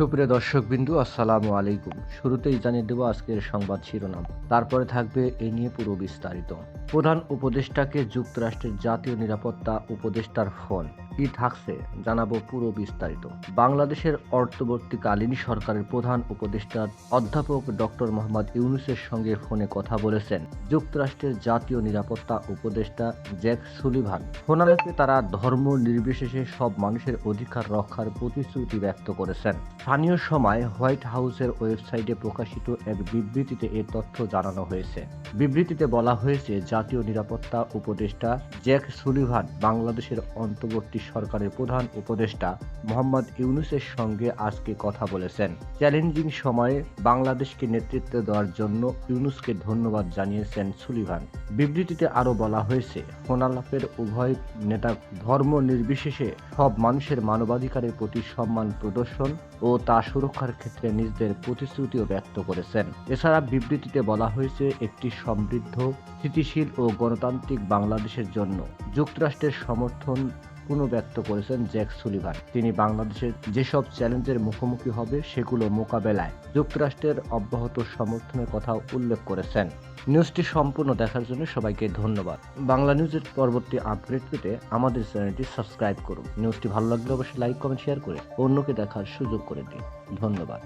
সুপ্রিয় দর্শক বিন্দু আসসালামু আলাইকুম। শুরুতেই জানিয়ে দেব আজকের সংবাদ শিরোনাম। তারপরে থাকবে এ নিয়ে পুরো বিস্তারিত। প্রধান উপদেষ্টাকে যুক্তরাষ্ট্রের জাতীয় নিরাপত্তা উপদেষ্টার ফোন। কি থাকছে জানাব পুরো বিস্তারিত। বাংলাদেশের অর্থবর্তীকালীন সরকারের প্রধান উপদেষ্টা অধ্যাপক ডক্টর মোহাম্মদ ইউনুসের সঙ্গে ফোনে কথা বলেছেন। যুক্তরাষ্ট্রের জাতীয় নিরাপত্তা উপদেষ্টা জ্যাক সুলিভান। ফোনালাপে তারা ধর্ম নির্বিশেষে সব মানুষের অধিকার রক্ষার প্রতিশ্রুতি ব্যক্ত করেছেন। স্থানীয় সময় হোয়াইট হাউসের ওয়েবসাইটে প্রকাশিত এক বিবৃতিতে এ তথ্য জানানো হয়েছে। বিবৃতিতে বলা হয়েছে, জাতীয় নিরাপত্তা উপদেষ্টা জ্যাক সুলিভান বাংলাদেশের অন্তর্বর্তী সরকারের প্রধান উপদেষ্টা মোহাম্মদ ইউনুসের সঙ্গে আজকে কথা বলেছেন। চ্যালেঞ্জিং সময়ে বাংলাদেশকে নেতৃত্ব দেওয়ার জন্য ইউনুসকে ধন্যবাদ জানিয়েছেন সুলিভান। বিবৃতিতে আরও বলা হয়েছে, ফোনালাপের উভয় নেতা ধর্ম নির্বিশেষে সব মানুষের মানবাধিকারের প্রতি সম্মান প্রদর্শন ও তা সুরক্ষার ক্ষেত্রে নিজেদের প্রতিশ্রুতিও ব্যক্ত করেছেন। এছাড়া বিবৃতিতে বলা হয়েছে, একটি সমৃদ্ধ, স্থিতিশীল ও গণতান্ত্রিক বাংলাদেশের জন্য যুক্তরাষ্ট্রের সমর্থন পুনঃব্যক্ত করেছেন জ্যাক সুলিভান তিনি বাংলাদেশের যেসব চ্যালেঞ্জের মুখোমুখি হবে, সেগুলো মোকাবেলায় যুক্তরাষ্ট্রের অব্যাহত সমর্থনের কথা উল্লেখ করেছেন। নিউজটি সম্পূর্ণ দেখার জন্য সবাইকে ধন্যবাদ। বাংলা নিউজের পরবর্তী আপডেট পেতে আমাদের চ্যানেলটি সাবস্ক্রাইব করুন। নিউজটি ভালো লাগলে অবশ্যই লাইক, কমেন্ট, শেয়ার করে অন্যকে দেখার সুযোগ করে দিন। ধন্যবাদ।